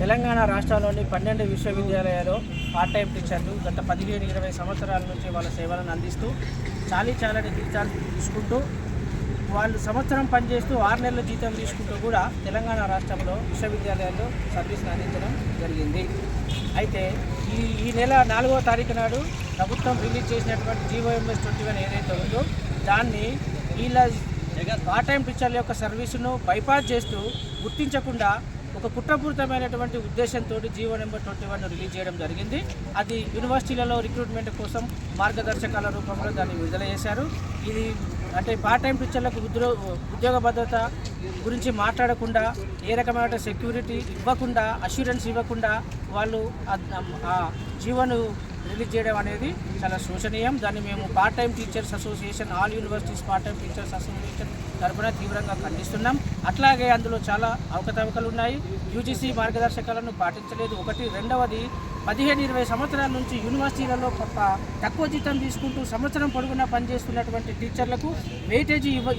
తెలంగాణ రాష్ట్రంలోని పన్నెండు విశ్వవిద్యాలయాలు పార్ట్ టైం టీచర్లు గత పదిహేను ఇరవై సంవత్సరాల నుంచి వాళ్ళ సేవలను అందిస్తూ చాలీ చాలని జీతాలు తీసుకుంటూ వాళ్ళు సంవత్సరం పనిచేస్తూ ఆరు నెలల జీతం తీసుకుంటూ కూడా తెలంగాణ రాష్ట్రంలో విశ్వవిద్యాలయాల్లో సర్వీస్ అందించడం జరిగింది. అయితే ఈ ఈ నెల నాలుగో తారీఖు నాడు ప్రభుత్వం రిలీజ్ చేసినటువంటి జీవోఎంఎస్ ట్వంటీ వన్ ఏదైతే ఉందో దాన్ని వీళ్ళ పార్ట్ టైం టీచర్ల యొక్క సర్వీసును బైపాస్ చేస్తూ గుర్తించకుండా ఒక కుట్రపూరితమైనటువంటి ఉద్దేశంతో GO number twenty one release చేయడం జరిగింది. అది యూనివర్సిటీలలో రిక్రూట్మెంట్ కోసం మార్గదర్శకాల రూపంలో దాన్ని విడుదల చేశారు. ఇది అంటే పార్ట్ టైం టీచర్లకు ఉద్యోగ ఉద్యోగ భద్రత గురించి మాట్లాడకుండా ఏ రకమైన సెక్యూరిటీ ఇవ్వకుండా అష్యూరెన్స్ ఇవ్వకుండా వాళ్ళు ఆ- జీవను రిలీజ్ చేయడం అనేది చాలా శోచనీయం దాన్ని మేము part time teachers association all universities part time teachers association తరఫున తీవ్రంగా ఖండిస్తున్నాం. అట్లాగే అందులో చాలా అవకతవకలు ఉన్నాయి. యూజీసీ మార్గదర్శకాలను పాటించలేదు. ఒకటి రెండవది పదిహేను ఇరవై సంవత్సరాల నుంచి యూనివర్సిటీలలో ప- తక్కువ జీతం తీసుకుంటూ సంవత్సరం పొడుగునా పనిచేస్తున్నటువంటి టీచర్లకు వెయిటేజీ ఇవ్వ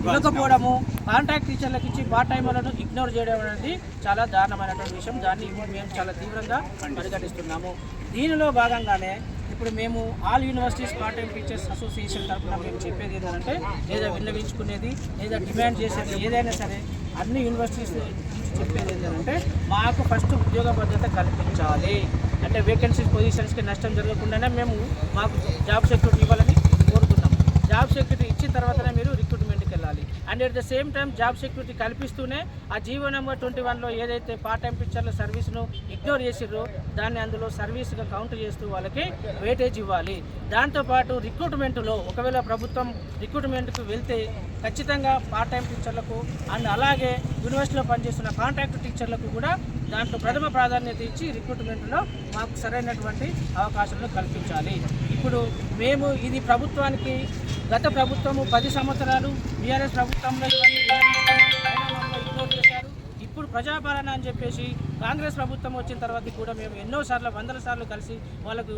ఇవ్వకపోవడము కాంట్రాక్ట్ టీచర్లకు ఇచ్చి పార్ట్ టైమర్లను ఇగ్నోర్ చేయడం అనేది చాలా దారుణమైనటువంటి విషయం. దాన్ని మేము చాలా తీవ్రంగా పరిగణిస్తున్నాము. దీనిలో భాగంగానే ఇప్పుడు మేము all universities part time teachers association తరఫున మేము చెప్పేది ఏంటంటే లేదా విన్నవించుకునేది లేదా డిమాండ్ చేసేది ఏదైనా సరే అన్ని యూనివర్సిటీస్ చెప్పేది ఏంటంటే మాకు ఫస్ట్ ఉద్యోగ భద్రత కల్పించాలి. అంటే వేకెన్సీ పొజిషన్స్కి నష్టం జరగకుండానే మేము మాకు జాబ్ సెక్యూరిటీ ఇవ్వాలని కోరుతున్నాం జాబ్ సెక్యూరిటీ ఇచ్చిన తర్వాతనే మీరు recruitment and at the same time job security కల్పిస్తూనే ఆ జీవో నెంబర్ ట్వంటీ వన్లో ఏదైతే పార్ట్ టైం టీచర్ల సర్వీస్ను ఇగ్నోర్ చేసిర్రో దాన్ని అందులో సర్వీస్గా కౌంటర్ చేస్తూ వాళ్ళకి వెయిటేజ్ ఇవ్వాలి. దాంతోపాటు రిక్రూట్మెంట్లో ఒకవేళ ప్రభుత్వం రిక్రూట్మెంట్కు వెళ్తే ఖచ్చితంగా పార్ట్ టైం టీచర్లకు అండ్ అలాగే యూనివర్సిటీలో పనిచేస్తున్న కాంట్రాక్ట్ టీచర్లకు కూడా దాంట్లో ప్రథమ ప్రాధాన్యత ఇచ్చి రిక్రూట్మెంట్లో మాకు సరైనటువంటి అవకాశాలను కల్పించాలి. ఇప్పుడు మేము ఇది ప్రభుత్వానికి గత ప్రభుత్వము పది సంవత్సరాలు బీఆర్ఎస్ ప్రభుత్వంలో ఇవన్నీ ఇగ్నోర్ చేశారు. ఇప్పుడు ప్రజాపాలన అని చెప్పేసి కాంగ్రెస్ ప్రభుత్వం వచ్చిన తర్వాత కూడా మేము ఎన్నో సార్లు వందల సార్లు కలిసి వాళ్ళకు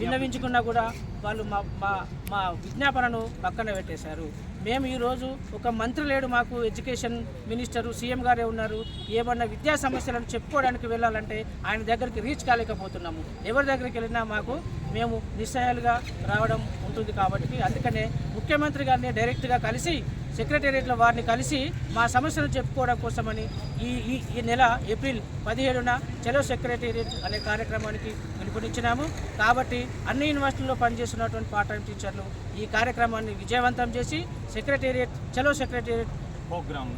విన్నవించుకున్నా కూడా వాళ్ళు మా మా మా విజ్ఞాపనను పక్కన పెట్టేశారు. మేము ఈరోజు ఒక మంత్రి లేడు మాకు ఎడ్యుకేషన్ మినిస్టరు సీఎం గారే ఉన్నారు. ఏమన్నా విద్యా సమస్యలను చెప్పుకోవడానికి వెళ్ళాలంటే ఆయన దగ్గరికి రీచ్ కాలేకపోతున్నాము. ఎవరి దగ్గరికి వెళ్ళినా మాకు మేము నిస్సహాయాలుగా రావడం ఉంటుంది కాబట్టి అందుకనే ముఖ్యమంత్రి గారిని డైరెక్ట్గా కలిసి సెక్రటేరియట్లో వారిని కలిసి మా సమస్యలు చెప్పుకోవడం కోసమని ఈ ఈ నెల ఏప్రిల్ పదిహేడున చలో సెక్రటేరియట్ అనే కార్యక్రమానికి పిలుపునిచ్చినాము. కాబట్టి అన్ని యూనివర్సిటీల్లో పనిచేస్తున్నటువంటి పార్ట్ టైం టీచర్లు ఈ కార్యక్రమాన్ని విజయవంతం చేసి సెక్రటేరియట్ చలో సెక్రటేరియట్ ప్రోగ్రామ్.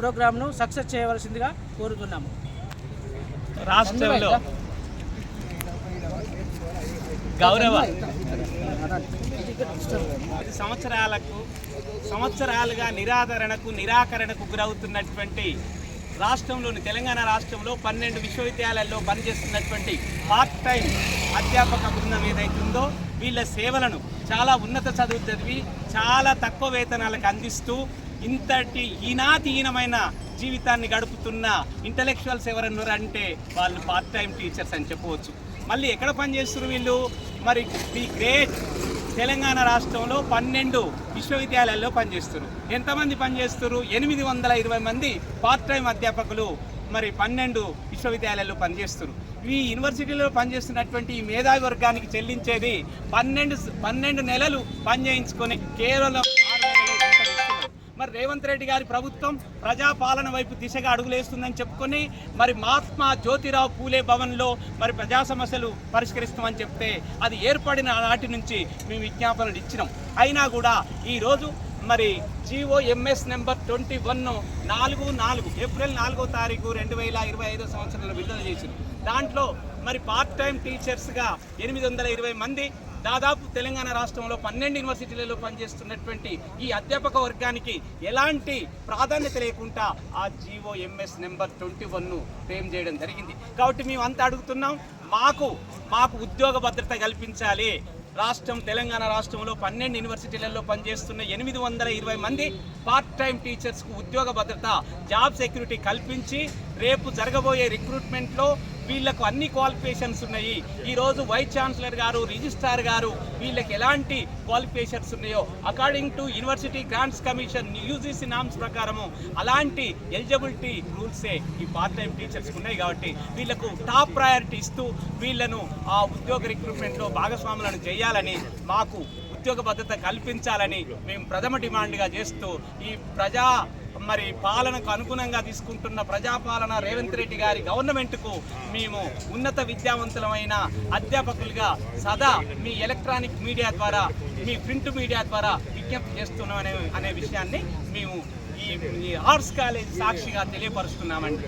ప్రోగ్రామ్ను సక్సెస్ చేయవలసిందిగా కోరుతున్నాము. రాష్ట్రంలో గౌరవ సంవత్సరాలకు సంవత్సరాలుగా నిరాదరణకు నిరాకరణకు గురవుతున్నటువంటి రాష్ట్రంలోని తెలంగాణ రాష్ట్రంలో పన్నెండు విశ్వవిద్యాలయాల్లో పనిచేస్తున్నటువంటి పార్ట్ టైం అధ్యాపక బృందం ఏదైతుందో వీళ్ళ సేవలను చాలా ఉన్నత చదువు చదివి చాలా తక్కువ వేతనాలకు అందిస్తూ ఇంతటి ఈనాతీనమైన జీవితాన్ని గడుపుతున్న ఇంటలెక్చువల్స్ ఎవరన్నారు అంటే వాళ్ళు పార్ట్ టైం టీచర్స్ అని చెప్పవచ్చు. మళ్ళీ ఎక్కడ పనిచేస్తున్నారు వీళ్ళు? మరి ది గ్రేట్ తెలంగాణ రాష్ట్రంలో పన్నెండు విశ్వవిద్యాలయాల్లో పనిచేస్తారు ఎంతమంది పనిచేస్తారు ఎనిమిది వందల ఇరవై మంది పార్ట్ టైం అధ్యాపకులు మరి పన్నెండు విశ్వవిద్యాలయాల్లో పనిచేస్తారు ఈ యూనివర్సిటీలో పనిచేస్తున్నటువంటి ఈ మేధావి వర్గానికి చెల్లించేది పన్నెండు పన్నెండు నెలలు పనిచేయించుకొని కేవలం మరి రేవంత్ రెడ్డి గారి ప్రభుత్వం ప్రజాపాలన వైపు దిశగా అడుగులేస్తుందని చెప్పుకొని మరి మహాత్మా జ్యోతిరావు పూలే భవన్లో మరి ప్రజా సమస్యలు పరిష్కరిస్తామని చెప్తే అది ఏర్పడిన నాటి నుంచి మేము విజ్ఞాపనలు ఇచ్చినాం. అయినా కూడా ఈరోజు మరి GO MS number twenty one నాలుగు నాలుగు ఏప్రిల్ నాలుగో తారీఖు రెండు వేల ఇరవై ఐదో సంవత్సరంలో విడుదల చేసింది దాంట్లో మరి పార్ట్ టైం టీచర్స్గా ఎనిమిది వందల ఇరవై మంది దాదాపు తెలంగాణ రాష్ట్రంలో పన్నెండు యూనివర్సిటీలలో పనిచేస్తున్నటువంటి ఈ అధ్యాపక వర్గానికి ఎలాంటి ప్రాధాన్యత లేకుండా ఆ జీవో ఎంఎస్ నెంబర్ ట్వంటీ వన్ను ఫ్రేమ్ చేయడం జరిగింది. కాబట్టి మేము అంత అడుగుతున్నాం మాకు మాకు ఉద్యోగ భద్రత కల్పించాలి. రాష్ట్రం తెలంగాణ రాష్ట్రంలో పన్నెండు యూనివర్సిటీలలో పనిచేస్తున్న ఎనిమిది వందల ఇరవై మంది పార్ట్ టైం టీచర్స్కు ఉద్యోగ భద్రత జాబ్ సెక్యూరిటీ కల్పించి రేపు జరగబోయే రిక్రూట్మెంట్లో వీళ్ళకు అన్ని క్వాలిఫికేషన్స్ ఉన్నాయి. ఈరోజు వైస్ ఛాన్సలర్ గారు రిజిస్ట్రార్ గారు వీళ్ళకి ఎలాంటి క్వాలిఫికేషన్స్ ఉన్నాయో according to university grants commission UGC norms ప్రకారము అలాంటి ఎలిజిబిలిటీ రూల్సే ఈ పార్ట్ టైం టీచర్స్కి ఉన్నాయి కాబట్టి వీళ్ళకు టాప్ ప్రయారిటీ ఇస్తూ వీళ్ళను ఆ ఉద్యోగ రిక్రూట్మెంట్లో భాగస్వాములను చేయాలని మాకు ఉద్యోగ భద్రత కల్పించాలని మేము ప్రథమ డిమాండ్గా చేస్తూ ఈ ప్రజా మరి పాలనకు అనుగుణంగా తీసుకుంటున్న ప్రజాపాలన రేవంత్ రెడ్డి గారి గవర్నమెంట్కు మేము ఉన్నత విద్యావంతులమైన అధ్యాపకులుగా సదా మీ ఎలక్ట్రానిక్ మీడియా ద్వారా మీ ప్రింట్ మీడియా ద్వారా విజ్ఞప్తి చేస్తున్నాం అనే అనే విషయాన్ని మేము ఈ ఈ ఆర్ట్స్ కాలేజ్ సాక్షిగా తెలియపరుస్తున్నామండి.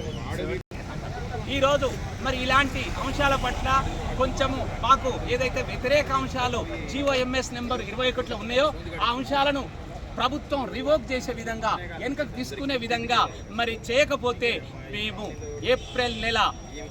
ఈరోజు మరి ఇలాంటి అంశాల పట్ల కొంచెము మాకు ఏదైతే వ్యతిరేక అంశాలు జీఓఎంఎస్ నెంబర్ ఇరవై ఒకటిలో ఉన్నాయో ఆ అంశాలను ప్రభుత్వం రివోక్ చేసే విధంగా వెనుకకు తీసుకునే విధంగా మరి చేయకపోతే మేము ఏప్రిల్ నెల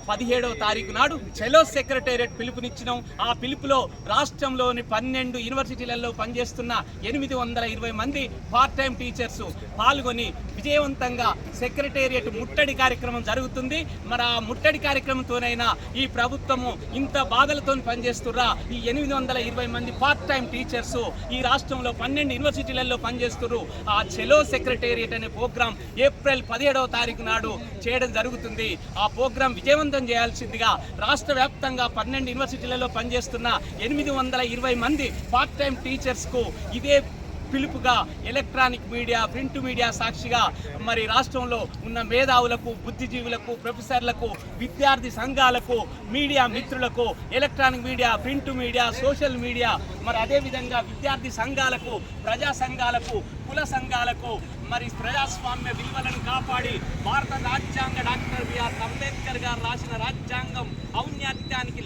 పదిహేడవ తారీఖు నాడు చెలో సెక్రటేరియట్ పిలుపునిచ్చినాం. ఆ పిలుపులో రాష్ట్రంలోని పన్నెండు యూనివర్సిటీలలో పనిచేస్తున్న ఎనిమిది వందల ఇరవై మంది పార్ట్ టైం టీచర్స్ పాల్గొని విజయవంతంగా సెక్రటేరియట్ ముట్టడి కార్యక్రమం జరుగుతుంది. మరి ఆ ముట్టడి కార్యక్రమంతోనైనా ఈ ప్రభుత్వము ఇంత బాధలతో పనిచేస్తుర్రా. ఈ ఎనిమిది వందల ఇరవై మంది పార్ట్ టైం టీచర్స్ ఈ రాష్ట్రంలో పన్నెండు యూనివర్సిటీలలో పని పనిచేస్తున్నారు ఆ చెలో సెక్రటేరియట్ అనే ప్రోగ్రాం ఏప్రిల్ పదిహేడవ తారీఖు నాడు చేయడం జరుగుతుంది. ఆ ప్రోగ్రాం విజయవంతం చేయాల్సిందిగా రాష్ట్ర వ్యాప్తంగా పన్నెండు యూనివర్సిటీలలో పనిచేస్తున్న ఎనిమిది వందల ఇరవై మంది పార్ట్ టైం టీచర్స్కు ఇదే పిలుపుగా ఎలక్ట్రానిక్ మీడియా ప్రింట్ మీడియా సాక్షిగా మరి రాష్ట్రంలో ఉన్న మేధావులకు బుద్ధిజీవులకు ప్రొఫెసర్లకు విద్యార్థి సంఘాలకు మీడియా మిత్రులకు electronic media print media social media మరి అదేవిధంగా విద్యార్థి సంఘాలకు ప్రజా సంఘాలకు కుల సంఘాలకు మరి ప్రజాస్వామ్య విలువలను కాపాడి భారత రాజ్యాంగ డాక్టర్ బిఆర్ అంబేద్కర్ గారు రాసిన రాజ్యాంగం ఔన్నత్యానికి